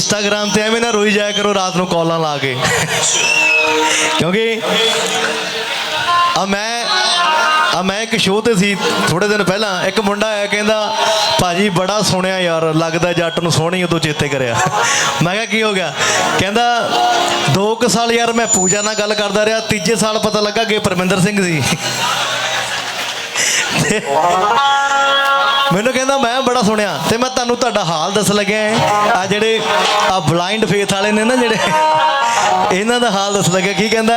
Instagram ਤੇ ਐਵੇਂ ਨਾ ਰੋਈ ਜਾਇਆ ਕਰੋ ਰਾਤ ਨੂੰ ਕਾਲਾਂ ਲਾ ਕੇ। ਕਿਉਂਕਿ ਆ ਮੈਂ ਆ ਮੈਂ ਇੱਕ ਸ਼ੋਅ ਤੇ ਸੀ ਥੋੜੇ ਦਿਨ ਪਹਿਲਾਂ। ਇੱਕ ਮੁੰਡਾ ਆਇਆ, ਕਹਿੰਦਾ, ਭਾਜੀ ਬੜਾ ਸੋਹਣਿਆ ਯਾਰ, ਲੱਗਦਾ ਜੱਟ ਨੂੰ ਸੋਹਣੀ ਉਦੋਂ ਚੇਤੇ ਕਰਿਆ। ਮੈਂ ਕਿਹਾ, ਕੀ ਹੋ ਗਿਆ? ਕਹਿੰਦਾ 2 ਸਾਲ ਯਾਰ ਮੈਂ ਪੂਜਾ ਨਾਲ ਗੱਲ ਕਰਦਾ ਰਿਹਾ, ਤੀਜੇ ਸਾਲ ਪਤਾ ਲੱਗਾ ਕਿ ਪਰਮਿੰਦਰ ਸਿੰਘ ਸੀ। ਮੈਨੂੰ ਕਹਿੰਦਾ, ਮੈਂ ਬੜਾ ਸੁਣਿਆ ਤੇ ਮੈਂ ਤੁਹਾਨੂੰ ਤੁਹਾਡਾ ਹਾਲ ਦੱਸ ਲੱਗਿਆ ਆ ਜਿਹੜੇ ਆ ਬਲਾਈਂਡ ਫੇਥ ਵਾਲੇ ਨੇ ਨਾ ਜਿਹੜੇ, ਇਹਨਾਂ ਦਾ ਹਾਲ ਦੱਸ ਲੱਗਿਆ। ਕੀ ਕਹਿੰਦਾ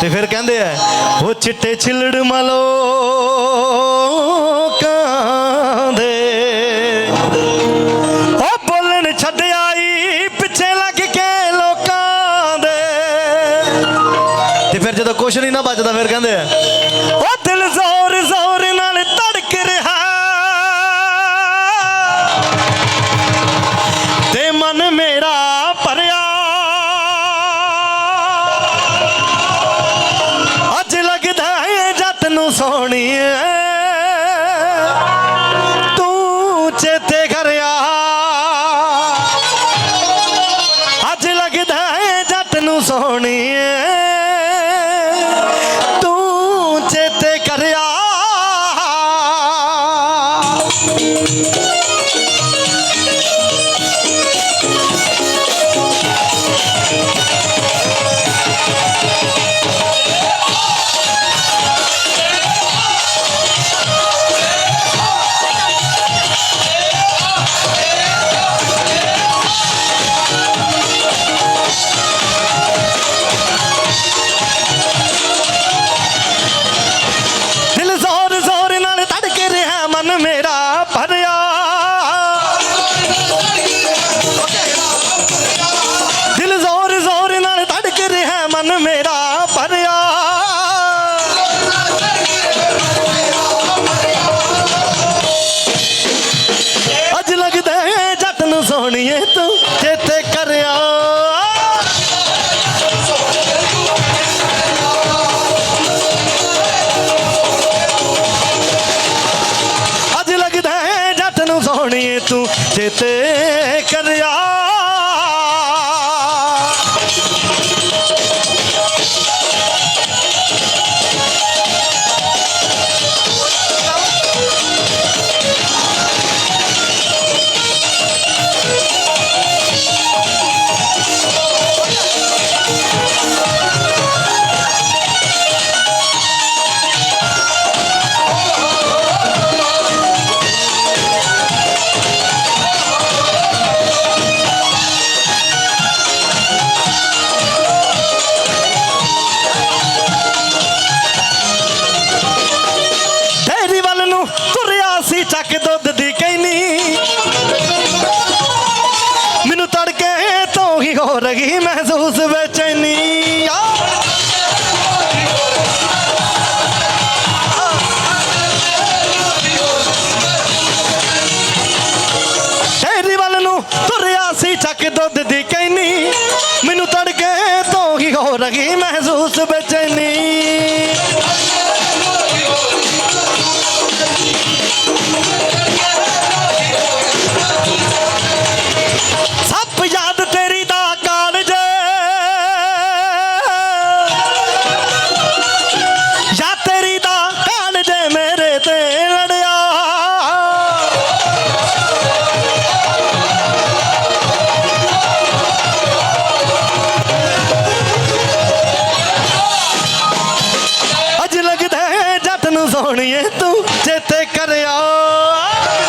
ਤੇ ਫਿਰ ਕਹਿੰਦੇ ਆ, ਉਹ ਚਿੱਟੇ ਛਿਲੜ ਮਲੋ ਕਾਂਦੇ ਉਹ ਬੋਲਣ ਛੱਡ ਆਈ, ਪਿੱਛੇ ਲੱਗ ਕੇ ਲੋਕਾਂ ਦੇ। ਤੇ ਫਿਰ ਜਦੋਂ ਕੁਛ ਨਹੀਂ ਨਾ ਬਚਦਾ, ਫਿਰ ਕਹਿੰਦੇ ਆ, ਉਹ ਦਿਲ ਜ਼ੋਰ ਜ਼ੋਰ ਨਾਲ ਧੜਕ ਸੋਹਣੀ ਤੂੰ ਚੇਤੇ ਕਰਿਆ ਅੱਜ ਲੱਗਦਾ ਏ ਜੱਟ ਨੂੰ ਸੋਹਣੀ ਤੂੰ ਚੇਤੇ ਕਰਿਆ ਸੋਹਣੀਏ ਤੂੰ ਚੇਤੇ ਕਰਿਆ? ਅੱਜ ਲੱਗਦਾ ਹੈ ਜੱਟ ਨੂੰ ਸੋਹਣੀ ਤੂੰ ਚੇਤੇ ਕਰਿਆ? ਤੁਰਿਆ ਸੀ ਚੱਕ ਦੁੱਧ ਦੀ ਕੈਨੀ। ਮੈਨੂੰ ਤੜਕੇ ਤੋਂ ਹੀ ਹੋ ਰਹੀ ਮਹਿਸੂਸ ਬੇਚੈਨੀ